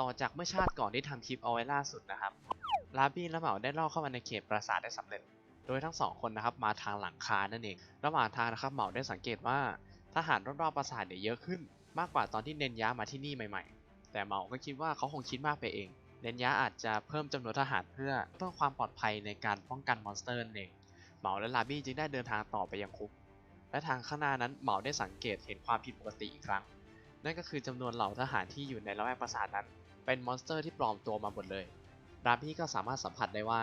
ต่อจากเมื่อชาติก่อนที่ทำคลิปเอาไว้ล่าสุดนะครับลาบี้และเหมาได้ล่อเข้ามาในเขตปราสาทได้สำเร็จ โดยทั้งสองคนนะครับมาทางหลังคานั่นเองระหว่างทางนะครับเหมาได้สังเกตว่าทหารรอบๆปราสาทเนี่ยเยอะขึ้น มากกว่าตอนที่เนนยะมาที่นี่ใหม่ ๆ แต่เหมาก็คิดว่าเขาคงคิดมากไปเอง เนนยะอาจจะเพิ่มจำนวนทหารเพื่อเพิ่มความปลอดภัยในการป้องกันมอนสเตอร์นั่นเองเหมาและลาบี้จึงได้เดินทางต่อไปยังคุกและทางข้างหน้านั้นเหมาได้สังเกตเห็นความผิดปกติอีกครั้ง นั่นก็คือจำนวนเหล่าทหารที่อยู่ในละแวกปราสาทนั้น เป็นมอนสเตอร์ที่ปลอมตัวมาหมดเลยลาบี้ก็สามารถสัมผัสได้ว่า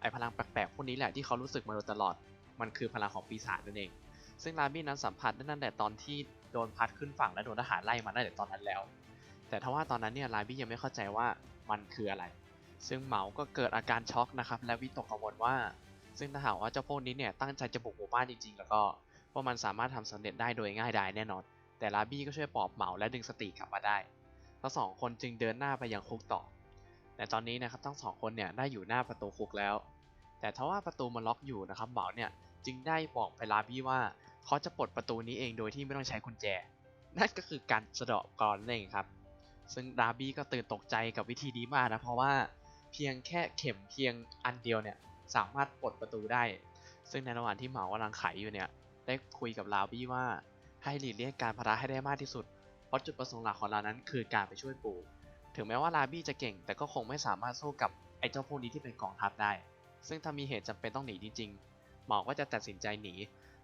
ไอพลังแปลกๆพวกนี้แหละที่เขารู้สึกมาโดยตลอด มันคือพลังของปีศาจนั่นเอง ซึ่งลาบี้นั้นสัมผัสได้ตั้งแต่ตอนที่โดนพัดขึ้นฝั่งและโดนทหารไล่มาตั้งแต่ตอนนั้นแล้ว แต่ทว่าตอนนั้นเนี่ยลาบี้ยังไม่เข้าใจว่ามันคืออะไร ซึ่งเหมาก็เกิดอาการช็อกนะครับและวิตกกังวลว่า ซึ่งถ้าหากว่าเจ้าพวกนี้เนี่ยตั้งใจจะบุกหมู่บ้านจริงๆ แล้วก็พวกมันสามารถทำสำเร็จได้โดยง่ายดายแน่นอน แต่ลาบี้ก็ช่วยปลอบเหมาและดึงสติกลับมาได้ ทั้งสองคนจึงเดินหน้าไปยังคุกต่อ แต่ตอนนี้นะครับทั้งสองคนเนี่ยได้อยู่หน้าประตูคุกแล้ว แต่ทว่าประตูมันล็อกอยู่นะครับเหมาเนี่ยจึงได้บอกไปลาบี้ว่าเขาจะปลดประตูนี้เองโดยที่ไม่ต้องใช้กุญแจ นั่นก็คือการสะเดาะกรอนนั่นเองครับ ซึ่งลาบี้ก็ตื่นตกใจกับวิธีนี้มากนะเพราะว่าเพียงแค่เข็มเพียงอันเดียวเนี่ยสามารถปลดประตูได้ ซึ่งในระหว่างที่เหมากำลังไขอยู่เนี่ยได้คุยกับลาบี้ว่า ให้หลีกเลี่ยงการพาระให้ได้มากที่สุด เพราะจุดประสงค์หลักของเรานั้นคือการไปช่วยปู่ ถึงแม้ว่าลาบี้จะเก่ง แต่ก็คงไม่สามารถสู้กับไอ้เจ้าพวกนี้ที่เป็นกองทัพได้ ซึ่งถ้ามีเหตุจำเป็นต้องหนีจริงๆเหมาก็จะตัดสินใจหนี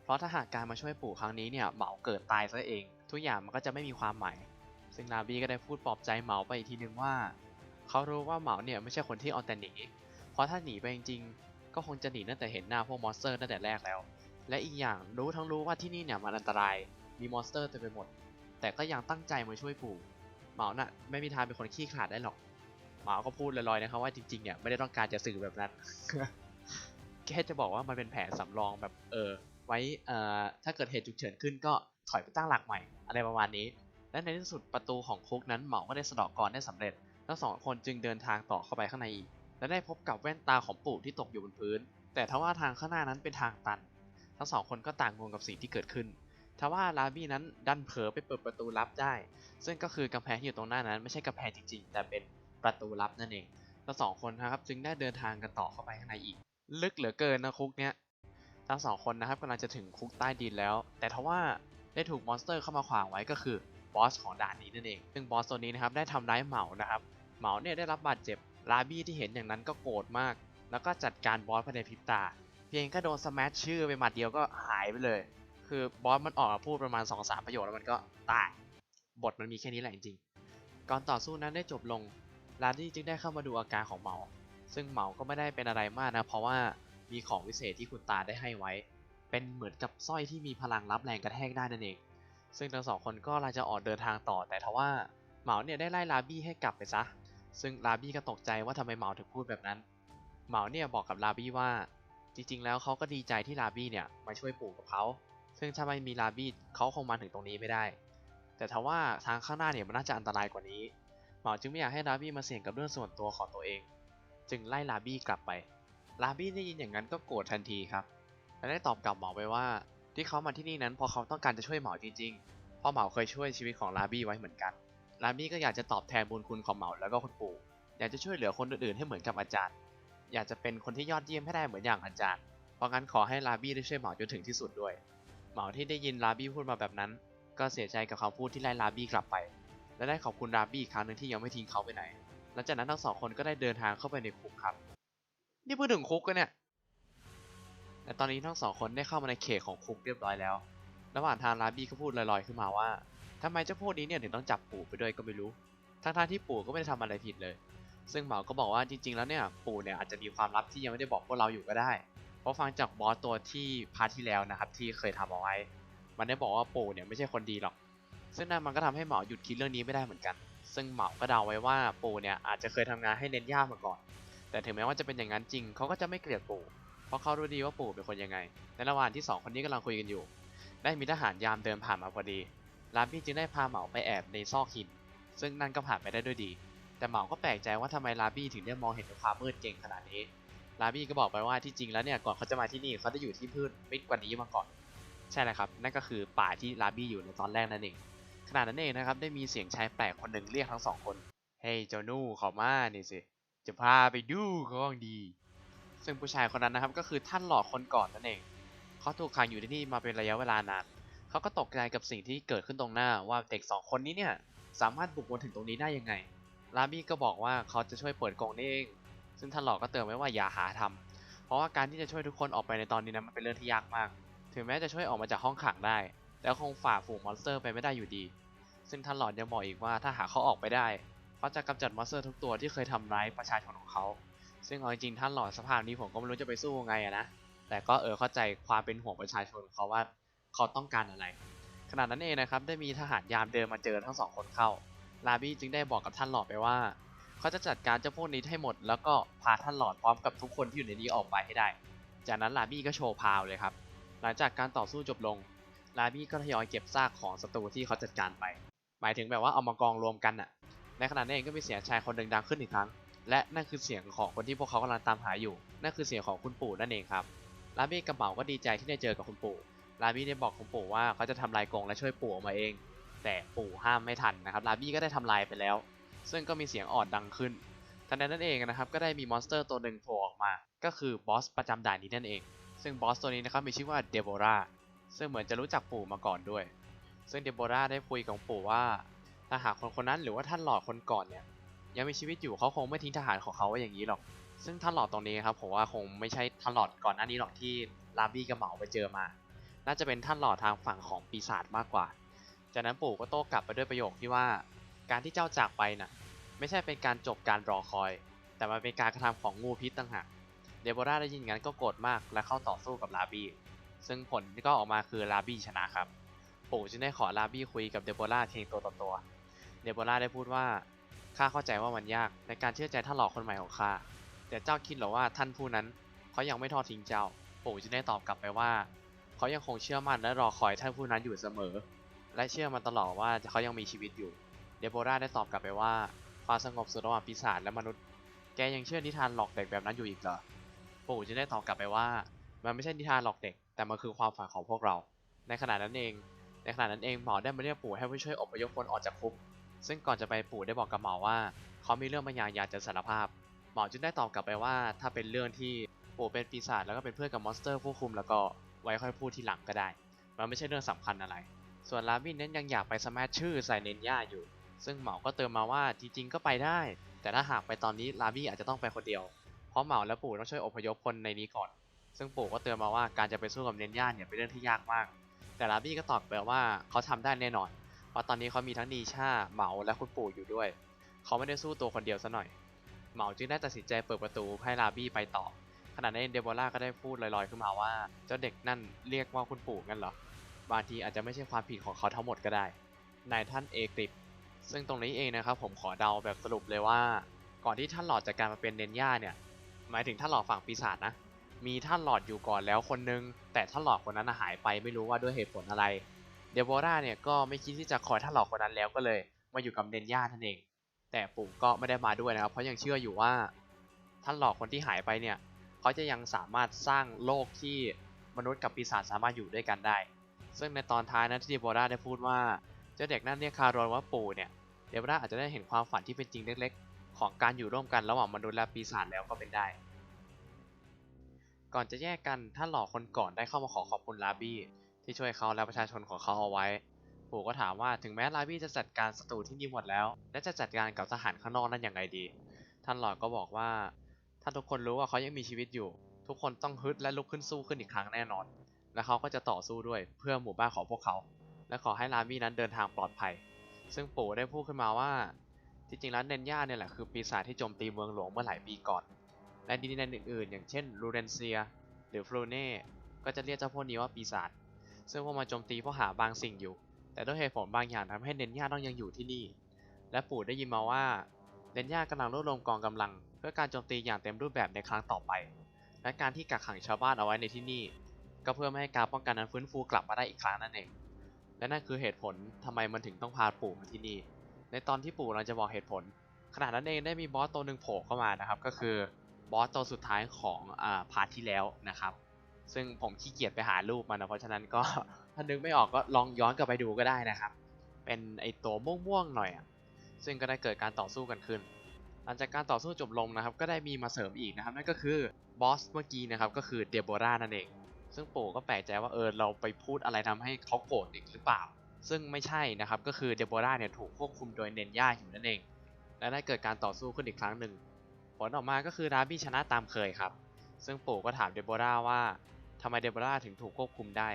เพราะถ้าหากการมาช่วยปู่ครั้งนี้เนี่ยเหมาเกิดตายซะเอง ทุกอย่างมันก็จะไม่มีความหมาย ซึ่งลาบี้ก็ได้พูดปลอบใจเหมาไปอีกทีนึงว่า เขารู้ว่าเหมาเนี่ยไม่ใช่คนที่เอาแต่หนี เพราะถ้าหนีไปจริงๆ ก็คงจะหนีตั้งแต่เห็นหน้าพวกมอนสเตอร์ตั้งแต่แรกแล้วและอีกอย่างรู้ทั้งรู้ว่าที่นี่เนี่ยมันอันตราย มีมอนสเตอร์เต็มไปหมด แต่ก็ยังตั้งใจมาช่วยปู่เหมาน่ะไม่มีทางเป็นคนขี้ขลาดได้หรอกเหมาก็พูดลอยๆนะครับว่าจริงๆเนี่ยไม่ได้ต้องการจะสื่อแบบนั้น แค่จะบอกว่ามันเป็นแผนสำรองแบบเออไว้เอ่อถ้าเกิดเหตุฉุกเฉินขึ้นก็ถอยไปตั้งหลักใหม่ อะไรประมาณนี้ และในที่สุดประตูของคุกนั้นเหมาก็ได้สะดอกกรได้สำเร็จทั้งสองคนจึงเดินทางต่อเข้าไปข้างในอีก และได้พบกับแว่นตาของปู่ที่ตกอยู่บนพื้น แต่ทว่าทางข้างหน้านั้นเป็นทางตัน ทั้งสองคนก็ต่างงงกับสิ่งที่เกิดขึ้น ทว่าลาบี้นั้นดันเผลอไปเปิดประตูลับได้ ซึ่งก็คือกำแพงที่อยู่ตรงหน้านั้น ไม่ใช่กำแพงจริงๆ แต่เป็นประตูลับนั่นเองทั้งสองคนนะครับจึงได้เดินทางกันต่อเข้าไปข้างในอีก ลึกเหลือเกินนะคุกเนี้ยทั้งสองคนนะครับกำลังจะถึงคุกใต้ดินแล้ว แต่ทว่าได้ถูกมอนสเตอร์เข้ามาขวางไว้ก็คือบอสของด่านนี้นั่นเอง ซึ่งบอสตัวนี้นะครับได้ทำร้ายเหมานะครับ เหมาเนี่ยได้รับบาดเจ็บ ลาบี้ที่เห็นอย่างนั้นก็โกรธมาก แล้วก็จัดการบอสภายในพริบตา เพียงแค่โดนสแมชชื่อไปหมัดเดียวก็หายไปเลย คือบอสมันออกมาพูดประมาณ 2-3 ประโยคแล้วมันก็ตาย บทมันมีแค่นี้แหละจริงๆก่อนต่อสู้นั้นได้จบลงลาดี้จึงได้เข้ามาดูอาการของเหมา ซึ่งเหมาก็ไม่ได้เป็นอะไรมากนะ เพราะว่ามีของวิเศษที่คุณตาได้ให้ไว้ เป็นเหมือนกับสร้อยที่มีพลังรับแรงกระแทกได้นั่นเอง ซึ่งทั้งสองคนก็กำลังจะออกเดินทางต่อ แต่ทว่าเหมาเนี่ยได้ไล่ลาบี้ให้กลับไปซะ ซึ่งลาบี้ก็ตกใจว่าทำไมเหมาถึงพูดแบบนั้น เหมาเนี่ยบอกกับลาบี้ว่า จริงๆ แล้วเขาก็ดีใจที่ลาบี้เนี่ยมาช่วยปู่กับเขา ซึ่งถ้าไม่มีลาบี้เขาคงมาถึงตรงนี้ไม่ได้ แต่ทว่าทางข้างหน้าเนี่ยมันน่าจะอันตรายกว่านี้เหมาจึงไม่อยากให้ลาบี้มาเสี่ยงกับเรื่องส่วนตัวของตัวเอง จึงไล่ลาบี้กลับไป ลาบี้ได้ยินอย่างนั้นก็โกรธทันทีครับ และได้ตอบกลับเหมาไปว่า ที่เขามาที่นี่นั้นเพราะเขาต้องการจะช่วยเหมาจริงๆ เพราะเหมาเคยช่วยชีวิตของลาบี้ไว้เหมือนกัน ลาบี้ก็อยากจะตอบแทนบุญคุณของเหมาแล้วก็คุณปู่อยากจะช่วยเหลือคนอื่นๆให้เหมือนกับอาจารย์ อยากจะเป็นคนที่ยอดเยี่ยมให้ได้เหมือนอย่างอาจารย์ เพราะงั้นขอให้ลาบี้ได้ช่วยเหมาจนถึงที่สุดด้วย เหมาที่ได้ยินลาบี้พูดมาแบบนั้น ก็เสียใจกับคำพูดที่ไล่ลาบี้กลับไป และได้ขอบคุณลาบี้อีกครั้งหนึ่งที่ยังไม่ทิ้งเขาไปไหน หลังจากนั้นทั้งสองคนก็ได้เดินทางเข้าไปในคุกครับ นี่พูดถึงคุกกันเนี่ยและตอนนี้ทั้งสองคนได้เข้ามาในเขตของคุกเรียบร้อยแล้ว ระหว่างทางลาบี้ก็พูดลอยๆขึ้นมาว่าทำไมเจ้าพวกนี้เนี่ยถึงต้องจับปู่ไปด้วยก็ไม่รู้ ทั้งๆที่ปู่ก็ไม่ได้ทำอะไรผิดเลย ซึ่งเหมาก็บอกว่าจริงๆ แล้วเนี่ยปู่เนี่ยอาจจะมีความลับที่ยังไม่ได้บอกพวกเราอยู่ก็ได้ เพราะฟังจากบอสตัวที่พาร์ทที่แล้วนะครับที่เคยทำเอาไว้ มันได้บอกว่าปู่เนี่ยไม่ใช่คนดีหรอก ซึ่งนั่นมันก็ทำให้เหมาหยุดคิดเรื่องนี้ไม่ได้เหมือนกัน ซึ่งเหมาก็เดาไว้ว่าปู่เนี่ยอาจจะเคยทำงานให้เน้นย่ามาก่อน แต่ถึงแม้ว่าจะเป็นอย่างนั้นจริงเขาก็จะไม่เกลียดปู่ เพราะเขารู้ดีว่าปู่เป็นคนยังไง ในระหว่างที่สองคนนี้กำลังคุยกันอยู่ ได้มีทหารยามเดินผ่านมาพอดีลาบี้จึงได้พาเหมาไปแอบในซอกหิน ซึ่งนั่นก็ผ่านไปได้ด้วยดี แต่เหมาก็แปลกใจว่าทำไมลาบี้ถึงได้มองเห็นความมืดเก่งขนาดนี้ ลาบี้ก็บอกไปว่าที่จริงแล้วเนี่ยก่อนเขาจะมาที่นี่เขาได้อยู่ที่พืชมิดกว่านี้มาก่อน ใช่เลยครับ นั่นก็คือป่าที่ลาบี้อยู่ในตอนแรกนั่นเองขณะนั้นเองนะครับได้มีเสียงชายแปลกคนหนึ่งเรียกทั้งสองคนเฮ้ยเจ้าหนู่เขอมานี่สิจะพาไปดูของดี ซึ่งผู้ชายคนนั้นนะครับก็คือท่านหลอดคนก่อนนั่นเองเขาถูกขังอยู่ที่นี่มาเป็นระยะเวลานานเขาก็ตกใจกับสิ่งที่เกิดขึ้นตรงหน้าว่าเด็กสองคนนี้เนี่ยสามารถบุกมาถึงตรงนี้ได้ยังไงลาบี้ก็บอกว่าเขาจะช่วยเปิดกรงนี่เอง ซึ่งท่านหลอดก็เตือนไว้ว่าอย่าหาทำเพราะว่าการที่จะช่วยทุกคนออกไปในตอนนี้นะมันเป็นเรื่องที่ยากมาก ถึงแม้จะช่วยออกมาจากห้องขังได้แต่คงฝ่าฝูงมอนสเตอร์ไปไม่ได้อยู่ดี ซึ่งท่านหลอดยังบอกอีกว่าถ้าหาเขาออกไปได้เขาจะกำจัดมอนสเตอร์ทุกตัวที่เคยทำร้ายประชาชนของเขา ซึ่งเอาจริงๆท่านหลอดสภาพนี้ผมก็ไม่รู้จะไปสู้ยังไงอะนะ แต่ก็เออเข้าใจความเป็นห่วงประชาชนของเขาว่าเขาต้องการอะไร ขณะนั้นเองนะครับได้มีทหารยามเดินมาเจอทั้งสองคนเข้า ลาบี้จึงได้บอกกับท่านหลอดไปว่า เขาจะจัดการเจ้าพวกนี้ให้หมด แล้วก็พาท่านหลอดพร้อมกับทุกคนที่อยู่ในนี้ออกไปให้ได้ จากนั้นลาบี้ก็โชว์พาวเลยครับ หลังจากการต่อสู้จบลง ลาบี้ก็ทยอยเก็บซากของศัตรูที่เขาจัดการไป หมายถึงแบบว่าเอามากองรวมกันอะในขณะนั้นเองก็มีเสียงชายคนหนึ่งดังขึ้นอีกครั้ง และนั่นคือเสียงของคนที่พวกเขากำลังตามหาอยู่ นั่นคือเสียงของคุณปู่นั่นเองครับ ลาบี้กับเหมาก็ดีใจที่ได้เจอกับคุณปู่ ลาบี้ได้บอกคุณปู่ว่าเขาจะทำลายกรงและช่วยปู่ออกมาเอง แต่ปู่ห้ามไม่ทันนะครับ ลาบี้ก็ได้ทำลายไปแล้ว ซึ่งก็มีเสียงออดดังขึ้นทันใดนั้นเองนะครับก็ได้มีมอนสเตอร์ตัวหนึ่งโผล่ออกมา ก็คือบอสประจำด่านนี้นั่นเอง ซึ่งบอสตัวนี้นะครับมีชื่อว่าเดโบราซึ่งเหมือนจะรู้จักปู่มาก่อนด้วย ซึ่งเดโบราได้คุยกับปู่ว่าถ้าหากคนคนนั้นหรือว่าท่านหลอดคนก่อนเนี่ยยังมีชีวิตอยู่เขาคงไม่ทิ้งทหารของเขาไว้อย่างนี้หรอก ซึ่งท่านหลอดตรงนี้ครับผมว่าคงไม่ใช่ท่านหลอดก่อนหน้านี้หรอกที่ลาบี้กับเหมาไปเจอมา น่าจะเป็นท่านหลอดทางฝั่งของปีศาจมากกว่า จากนั้นปู่ก็โต้กลับไปด้วยประโยคที่ว่า การที่เจ้าจากไปน่ะ ไม่ใช่เป็นการจบการรอคอย แต่มันเป็นการกระทำของงูพิษต่างหากเดโบราได้ยินงั้นก็โกรธมากและเข้าต่อสู้กับลาบี้ซึ่งผลก็ออกมาคือลาบี้ชนะครับ ปู่จึงได้ขอลาบี้คุยกับเดโบราเพียงตัวต่อตัวเดโบราได้พูดว่าข้าเข้าใจว่ามันยากในการเชื่อใจท่านหลอกคนใหม่ของข้าแต่เจ้าคิดหรอว่าท่านผู้นั้นเขายังไม่ทอดทิ้งเจ้า ปู่จึงได้ตอบกลับไปว่าเขายังคงเชื่อมั่นและรอคอยท่านผู้นั้นอยู่เสมอ และเชื่อมาตลอดว่าเขายังมีชีวิตอยู่ เดโบราได้ตอบกลับไปว่า ความสงบสุขระหว่างปีศาจและมนุษย์ แกยังเชื่อนิทานหลอกเด็กแบบนั้นอยู่อีกเหรอ ปู่จึงได้ตอบกลับไปว่า มันไม่ใช่นิทานหลอกเด็ก แต่มันคือความฝันของพวกเรา ในขณะนั้นเอง ในขณะนั้นเองหมอได้มาเรียกปู่ให้ผู้ช่วยอพยพคนออกจากคุก ซึ่งก่อนจะไปปู่ได้บอกกับหมอว่า เขามีเรื่องบางอย่างอยากจะสารภาพ หมอจึงได้ตอบกลับไปว่า ถ้าเป็นเรื่องที่ปู่เป็นปีศาจแล้วก็เป็นเพื่อนกับมอนสเตอร์ผู้คุมแล้วก็ไว้ค่อยพูดทีหลังก็ได้ มันไม่ใช่เรื่องสำคัญอะไร ส่วนลาวินนั้นยังอยากไปสมัชชื่อใส่เนนย่าอยู่ ซึ่งเหมาก็เติมมาว่าจริงๆก็ไปได้ แต่ถ้าหากไปตอนนี้ลาบี้อาจจะต้องไปคนเดียว เพราะเหมาและปู่ต้องช่วยอพยพคนในนี้ก่อน ซึ่งปู่ก็เตือนมาว่าการจะไปสู้กับเนนย่าเนี่ยเป็นเรื่องที่ยากมาก แต่ลาบี้ก็ตอบไปว่าเขาทำได้แน่นอน เพราะตอนนี้เขามีทั้งนีชาเหมาและคุณปู่อยู่ด้วย เขาไม่ได้สู้ตัวคนเดียวซะหน่อย เหมาจึงได้ตัดสินใจเปิดประตูให้ลาบี้ไปต่อ ขณะนั้นเดโบราก็ได้พูดลอยๆขึ้นมาว่า เจ้าเด็กนั่นเรียกว่าคุณปู่งั้นเหรอ บางทีอาจจะไม่ใช่ความผิดของเขาทั้งหมดก็ได้นายท่านเอกริป ซึ่งตรงนี้เองนะครับผมขอเดาแบบสรุปเลยว่า ก่อนที่ท่านหลอดจะกลารมาเป็นเนนย่าเนี่ยหมายถึงท่านหลอดฝั่งปีศาจนะมีท่านหลอดอยู่ก่อนแล้วคนนึง แต่ท่านหลอดคนนั้นหายไปไม่รู้ว่าด้วยเหตุผลอะไรเดโบราเนี่ยก็ไม่คิดที่จะคอยท่านหลอดคนนั้นแล้วก็เลย มาอยู่กับเนนย่านั่นเอง แต่ปู่ก็ไม่ได้มาด้วยนะครับ เพราะยังเชื่ออยู่ว่า ท่านหลอดคนที่หายไปเนี่ยเขาจะยังสามารถสร้างโลกที่มนุษย์กับปีศาจสามารถอยู่ด้วยกันได้ ซึ่งในตอนท้ายนะที่เดโบราได้พูดว่า เจ้าเด็กนั่นเรียกคารอนว่าปู่เนี่ยเดโบราอาจจะได้เห็นความฝันที่เป็นจริงเล็กๆ ของการอยู่ร่วมกันระหว่างมนุษย์และปีศาจแล้วก็เป็นได้ ก่อนจะแยกกันท่านหล่อคนก่อนได้เข้ามาขอขอบคุณลาบี้ที่ช่วยเขาและประชาชนของเขาเอาไว้ ปู่ก็ถามว่าถึงแม้ลาบี้จะจัดการศัตรูที่นี่หมดแล้ว และจะจัดการกับทหารข้างนอกนั่นยังไงดี ท่านหล่อก็บอกว่าถ้าทุกคนรู้ว่าเขายังมีชีวิตอยู่ ทุกคนต้องฮึดและลุกขึ้นสู้ขึ้นอีกครั้งแน่นอน และเขาก็จะต่อสู้ด้วยเพื่อหมู่บ้านของพวกเขา และขอให้ลาบี้นั้นเดินทางปลอดภัย ซึ่งปู่ได้พูดขึ้นมาว่า ที่จริงแล้วเนนย่าเนี่ยแหละคือปีศาจที่โจมตีเมืองหลวงเมื่อหลายปีก่อน และดินแดนอื่นๆ อย่างเช่นลูเรนเซีย หรือฟลูเน่ ก็จะเรียกเจ้าพวกนี้ว่าปีศาจ ซึ่งพวกมันโจมตีเพราะหาบางสิ่งอยู่ แต่ด้วยเหตุผลบางอย่างทำให้เนนย่าต้องยังอยู่ที่นี่ และปู่ได้ยินมาว่าเนนย่ากำลังรวบรวมกองกำลัง เพื่อการโจมตีอย่างเต็มรูปแบบในครั้งต่อไป และการที่กักขังชาวบ้านเอาไว้ในที่นี่ ก็เพื่อไม่ให้การป้องกันนั้นฟื้นฟูกลับมาได้อีกครั้งนั่นเอง และนั่นคือเหตุผลทำไมมันถึงต้องพาปู่มาที่นี่ ในตอนที่ปู่เราจะบอกเหตุผล ขณะนั้นเองได้มีบอสตัวหนึ่งโผล่เข้ามานะครับ ก็คือบอสตัวสุดท้ายของอ่าพาร์ทที่แล้วนะครับ ซึ่งผมขี้เกียจไปหารูปมันนะเพราะฉะนั้นก็ถ้านึกไม่ออกก็ลองย้อนกลับไปดูก็ได้นะครับ เป็นไอตัวม่วงๆหน่อยอะซึ่งก็ได้เกิดการต่อสู้กันขึ้นหลังจากการต่อสู้จบลงนะครับ ก็ได้มีมาเสริมอีกนะครับ นั่นก็คือบอสเมื่อกี้นะครับ ก็คือเดโบรานั่นเอง ซึ่งปู่ก็แปลกใจว่าเออเราไปพูดอะไรทำให้เขาโกรธอีกหรือเปล่า ซึ่งไม่ใช่นะครับก็คือเดโบราเนี่ยถูกควบคุมโดยเนนย่าอยู่นั่นเอง และได้เกิดการต่อสู้ขึ้นอีกครั้งหนึ่ง ผลออกมาก็คือดาร์บี้ชนะตามเคยครับ ซึ่งปู่ก็ถามเดโบราว่าทำไมเดโบราถึงถูกควบคุมได้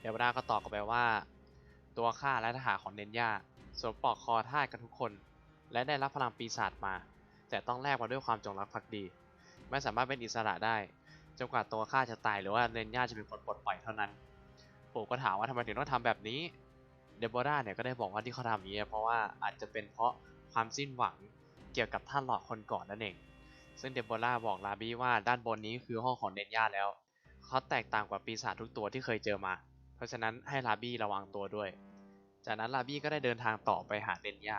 เดโบราก็ตอบกลับไปว่า ตัวข้าและทหารของเนนย่าสวมปลอกคอท่ากันทุกคน และได้รับพลังปีศาจมา แต่ต้องแลกมาด้วยความจงรักภักดี ไม่สามารถเป็นอิสระได้ จนกว่าตัวข้าจะตายหรือว่าเนนย่าจะเป็นคนปลดปล่อยเท่านั้น ปู่ก็ถามว่าทำไมถึงต้องทำแบบนี้ เดโบราเนี่ยก็ได้บอกว่าที่เขาทำอย่างนี้เพราะว่าอาจจะเป็นเพราะความสิ้นหวังเกี่ยวกับท่านหลอกคนก่อนนั่นเอง ซึ่งเดโบราบอกลาบี้ว่าด้านบนนี้คือห้องของเนนย่าแล้ว เขาแตกต่างกว่าปีศาจทุกตัวที่เคยเจอมา เพราะฉะนั้นให้ลาบี้ระวังตัวด้วย จากนั้นลาบี้ก็ได้เดินทางต่อไปหาเนนย่า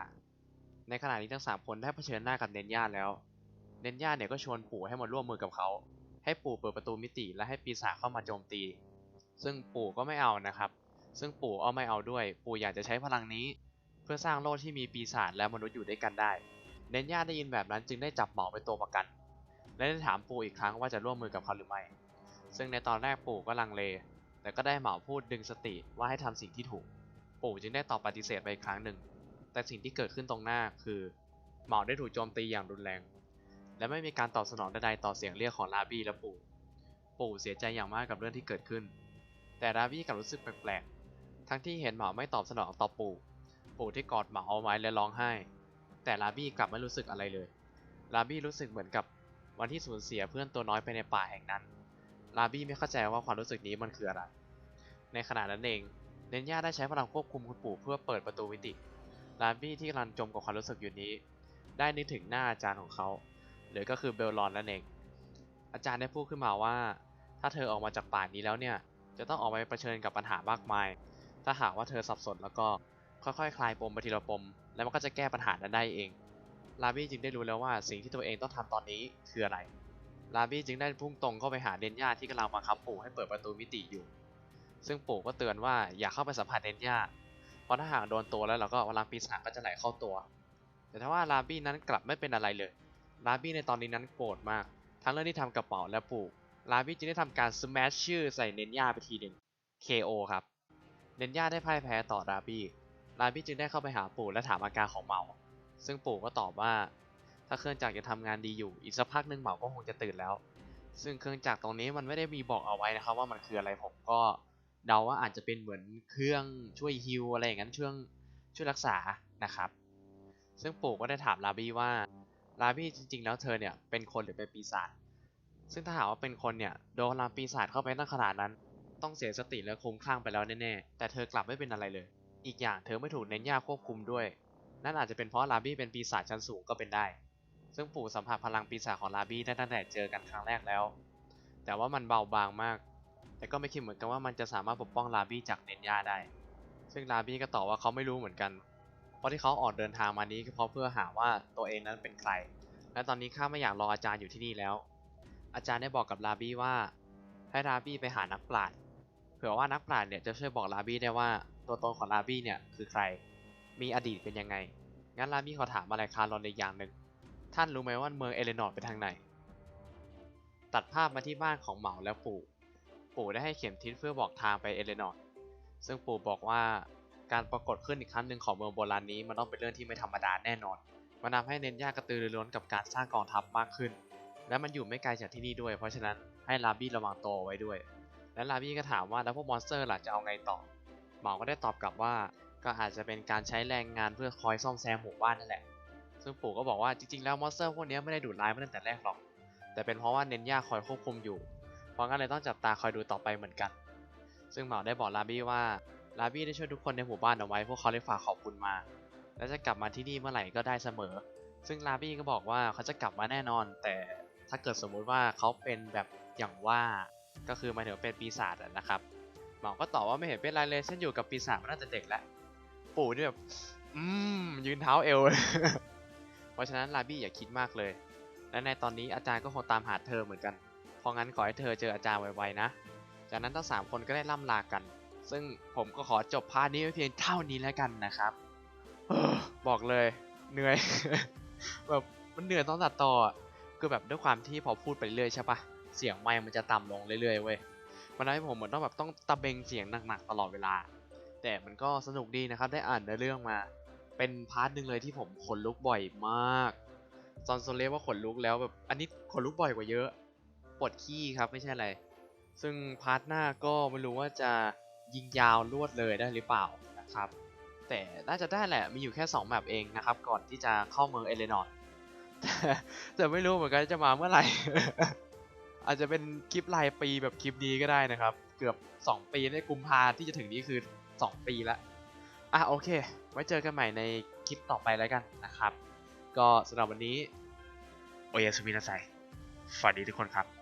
ในขณะนี้ทั้งสามคนได้เผชิญหน้ากับเนนย่าแล้ว เนนย่าเนี่ยก็ชวนปู่ให้มาร่วมมือกับเขา ให้ปู่เปิดประตูมิติและให้ปีศาจเข้ามาโจมตี ซึ่งปู่ก็ไม่เอานะครับ ซึ่งปู่เอาไม่เอาด้วย ปู่อยากจะใช้พลังนี้ เพื่อสร้างโลกที่มีปีศาจและมนุษย์อยู่ด้วยกันได้เนนย่าได้ยินแบบนั้นจึงได้จับเหมาเป็นตัวประกัน และได้ถามปู่อีกครั้งว่าจะร่วมมือกับเขาหรือไม่ ซึ่งในตอนแรกปู่ก็ลังเล แต่ก็ได้เหมาพูดดึงสติว่าให้ทำสิ่งที่ถูก ปู่จึงได้ตอบปฏิเสธไปอีกครั้งหนึ่ง แต่สิ่งที่เกิดขึ้นตรงหน้าคือ เหมาได้ถูกโจมตีอย่างรุนแรง และไม่มีการตอบสนองใดๆต่อเสียงเรียกของลาบี้และปู่ ปู่เสียใจอย่างมากกับเรื่องที่เกิดขึ้น แต่ลาบี้กลับรู้สึกแปลกๆ ทั้งที่เห็นหมาไม่ตอบสนองต่อปู่ ปู่ที่กอดหมาเอาไว้และร้องไห้ แต่ลาบี้กลับไม่รู้สึกอะไรเลย ลาบี้รู้สึกเหมือนกับวันที่สูญเสียเพื่อนตัวน้อยไปในป่าแห่งนั้น ลาบี้ไม่เข้าใจว่าความรู้สึกนี้มันคืออะไร ในขณะนั้นเอง เนนย่าได้ใช้พลังควบคุมคุณปู่เพื่อเปิดประตูมิติ ลาบี้ที่กำลังจมกับความรู้สึกอยู่นี้ ได้นึกถึงหน้าอาจารย์ของเขา หรือก็คือเบลลอนนั่นเอง อาจารย์ได้พูดขึ้นมาว่า ถ้าเธอออกมาจากป่านี้แล้วเนี่ย จะต้องออกไปเผชิญกับปัญหามากมาย ถ้าหากว่าเธอสับสนแล้วก็ค่อยๆคลายปมไปทีละปม แล้วมันก็จะแก้ปัญหานั้นได้เอง ลาบี้จึงได้รู้แล้วว่าสิ่งที่ตัวเองต้องทำตอนนี้คืออะไร ลาบี้จึงได้พุ่งตรงเข้าไปหาเดนย่าที่กำลังบังคับปู่ให้เปิดประตูมิติอยู่ ซึ่งปู่ก็เตือนว่าอย่าเข้าไปสัมผัสเดนย่า เพราะถ้าหากโดนตัวแล้วเราก็พลังปีศาจก็จะไหลเข้าตัว แต่ถ้าว่าลาบี้นั้นกลับไม่เป็นอะไรเลย ลาบี้ในตอนนี้นั้นโกรธมาก ทั้งเรื่องที่ทำกระเป๋าและปู่ลาบี้จึงได้ทำการสแมชชื่อใส่เนนย่าไปทีหนึ่ง KO ครับ เนนย่าได้พ่ายแพ้ต่อลาบี้ ลาบี้จึงได้เข้าไปหาปู่และถามอาการของเหมา ซึ่งปู่ก็ตอบว่า ถ้าเครื่องจักรยังทำงานดีอยู่ อีกสักพักหนึ่งเหมาก็คงจะตื่นแล้ว ซึ่งเครื่องจักรตรงนี้มันไม่ได้มีบอกเอาไว้นะครับว่ามันคืออะไรผมก็เดาว่าอาจจะเป็นเหมือนเครื่องช่วยฮิวอะไรอย่างนั้นช่วยช่วยรักษานะครับ ซึ่งปู่ก็ได้ถามลาบี้ว่า ลาบี้จริง ๆ แล้วเธอเนี่ยเป็นคนหรือเป็นปีศาจซึ่งถ้าหากว่าเป็นคนเนี่ยโดนพลังปีศาจเข้าไปตั้งขนาดนั้น ต้องเสียสติและคลุ้มคลั่งไปแล้วแน่ๆแต่เธอกลับไม่เป็นอะไรเลย อีกอย่างเธอไม่ถูกเน้นย่าควบคุมด้วย นั่นอาจจะเป็นเพราะลาบี้เป็นปีศาจชั้นสูงก็เป็นได้ ซึ่งปู่สัมผัสพลังปีศาจของลาบี้ได้ตั้งแต่เจอกันครั้งแรกแล้ว แต่ว่ามันเบาบางมาก แต่ก็ไม่คิดเหมือนกันว่ามันจะสามารถปกป้องลาบี้จากเนนย่าได้ ซึ่งลาบี้ก็ตอบว่าเขาไม่รู้เหมือนกัน เพราะที่เขาออกเดินทางมานี้ก็เพราะเพื่อหาว่าตัวเองนั้นเป็นใคร และตอนนี้ข้าไม่อยากรออาจารย์อยู่ที่นี่แล้ว อาจารย์ได้บอกกับลาบี้ว่า ให้ลาบี้ไปหานักปราชญ์เผื่อว่านักปราชญ์เนี่ยจะช่วยบอกลาบี้ได้ว่าตัวตนของลาบี้เนี่ยคือใคร มีอดีตเป็นยังไง งั้นลาบี้ขอถามอะไรคารอนในอย่างหนึ่ง ท่านรู้ไหมว่าเมืองเอเลนอร์ไปทางไหน ตัดภาพมาที่บ้านของเหมาและปู่ ปู่ได้ให้เข็มทิศเพื่อบอกทางไปเอเลนอร์ซึ่งปู่บอกว่า การปรากฏขึ้นอีกครั้งหนึ่งของเมืองโบราณนี้มันต้องเป็นเรื่องที่ไม่ธรรมดาแน่นอน มันทำให้เน้นยากกระตือรือร้นกับการสร้างกองทัพมากขึ้น และมันอยู่ไม่ไกลจากที่นี่ด้วย เพราะฉะนั้นให้ลาบี้ระวังตัวไว้ด้วย และลาบี้ก็ถามว่าแล้วพวกมอนสเตอร์ล่ะจะเอาไงต่อ หมอก็ได้ตอบกลับว่า ก็อาจจะเป็นการใช้แรงงานเพื่อคอยซ่อมแซมหมู่บ้านนั่นแหละ ซึ่งปู่ก็บอกว่าจริงๆแล้วมอนสเตอร์พวกนี้ไม่ได้ดุร้ายมาตั้งแต่แรกหรอก แต่เป็นเพราะว่าเน้นย่าคอยควบคุมอยู่ เพราะงั้นเลยต้องจับตาคอยดูต่อไปเหมือนกัน ซึ่งหมอได้บอกลาบี้ว่า ลาบี้ได้ช่วยทุกคนในหมู่บ้านเอาไว้พวกเขาเลยฝากขอบคุณมา และจะกลับมาที่นี่เมื่อไหร่ก็ได้เสมอ ซึ่งลาบี้ก็บอกว่าเขาจะกลับมาแน่นอน แต่ถ้าเกิดสมมุติว่าเขาเป็นแบบอย่างว่าก็คือมาถึงเป็นปีศาจนะครับหมอก็ตอบว่าไม่เห็นเป็นไรเลยฉันอยู่กับปีศาจมาตั้งแต่เด็กแล้วปู่นี่แบบอืมยืนเท้าเอวเพราะฉะนั้นลาบี้อย่าคิดมากเลย และในตอนนี้อาจารย์ก็คงตามหาเธอเหมือนกัน เพราะงั้นขอให้เธอเจออาจารย์ไวๆนะ จากนั้นทั้งสามคนก็ได้ล่ำลากัน ซึ่งผมก็ขอจบพาร์ทนี้เพียงเท่านี้แล้วกันนะครับออบอกเลยเหนื่อยแบบมันเหนื่อยต้อนตัดต่อคือแบบด้วยความที่พอพูดไปเรื่อยใช่ปะเสียงไมค์มันจะต่ำลงเรื่อยๆเว้ยมันทำให้ผมเหมือนต้องแบบต้องตะเบงเสียงหนักๆตลอดเวลา แต่มันก็สนุกดีนะครับได้อ่านเนื้อเรื่องมาเป็นพาร์ทหนึ่งเลยที่ผมขนลุกบ่อยมากซอนโซเลว่าขนลุกแล้วแบบอันนี้ขนลุกบ่อยกว่าเยอะปวดขี้ครับไม่ใช่อะไร ซึ่งพาร์ทหน้าก็ไม่รู้ว่าจะ ยิงยาวลวดเลยได้หรือเปล่านะครับ แต่น่าจะได้แหละมีอยู่แค่ 2 แมปเองนะครับ ก่อนที่จะเข้าเมืองเอเลนอร์แต่ไม่รู้เหมือนกันจะมาเมื่อไหร่ อาจจะเป็นคลิปรายปีแบบคลิปนี้ก็ได้นะครับ เกือบ 2 ปีในกุมภาที่จะถึงนี้คือ 2 ปีละอะโอเค ไว้เจอกันใหม่ในคลิปต่อไปแล้วกันนะครับ ก็สำหรับวันนี้ โอเยสุมินาไซสวัสดีทุกคนครับ